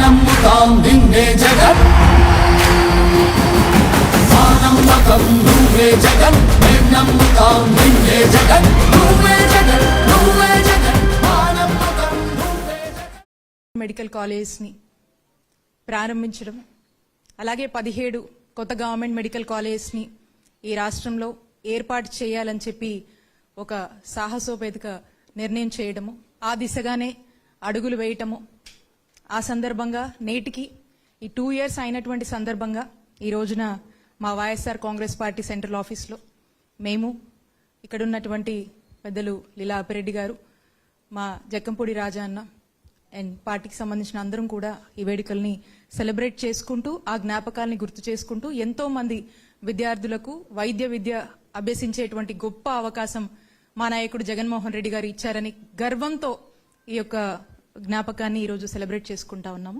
నమ్ముతాం నిన్నే జగన్ మా నమ్మకం నువ్వే జగన్ నమ్ముతాం నిన్నే జగన్ నువ్వే జగన్ నువ్వే జగన్ మా నమ్మకం నువ్వే జగన్ మెడికల్ కాలేజ్ని ప్రారంభించడం అలాగే పదిహేడు కొత్త గవర్నమెంట్ మెడికల్ కాలేజ్ని ఈ రాష్ట్రంలో ఏర్పాటు చేయాలని చెప్పి ఒక సాహసోపేతిక నిర్ణయం చేయడము. ఆ దిశగానే అడుగులు వేయటము. ఆ సందర్భంగా నేటికి ఈ టూ ఇయర్స్ అయినటువంటి సందర్భంగా ఈ రోజున మా వైఎస్ఆర్ కాంగ్రెస్ పార్టీ సెంట్రల్ ఆఫీస్లో మేము ఇక్కడ ఉన్నటువంటి పెద్దలు లీలా అప్పిరెడ్డి గారు మా జక్కంపూడి రాజా అన్న అండ్ పార్టీకి సంబంధించిన అందరం కూడా ఈ వేడుకల్ని సెలబ్రేట్ చేసుకుంటూ ఆ జ్ఞాపకాల్ని గుర్తు చేసుకుంటూ ఎంతో మంది విద్యార్థులకు వైద్య విద్య అభ్యసించేటువంటి గొప్ప అవకాశం మా నాయకుడు జగన్మోహన్ రెడ్డి గారు ఇచ్చారని గర్వంతో ఈ యొక్క జ్ఞాపకాన్ని ఈరోజు సెలబ్రేట్ చేసుకుంటా ఉన్నాము.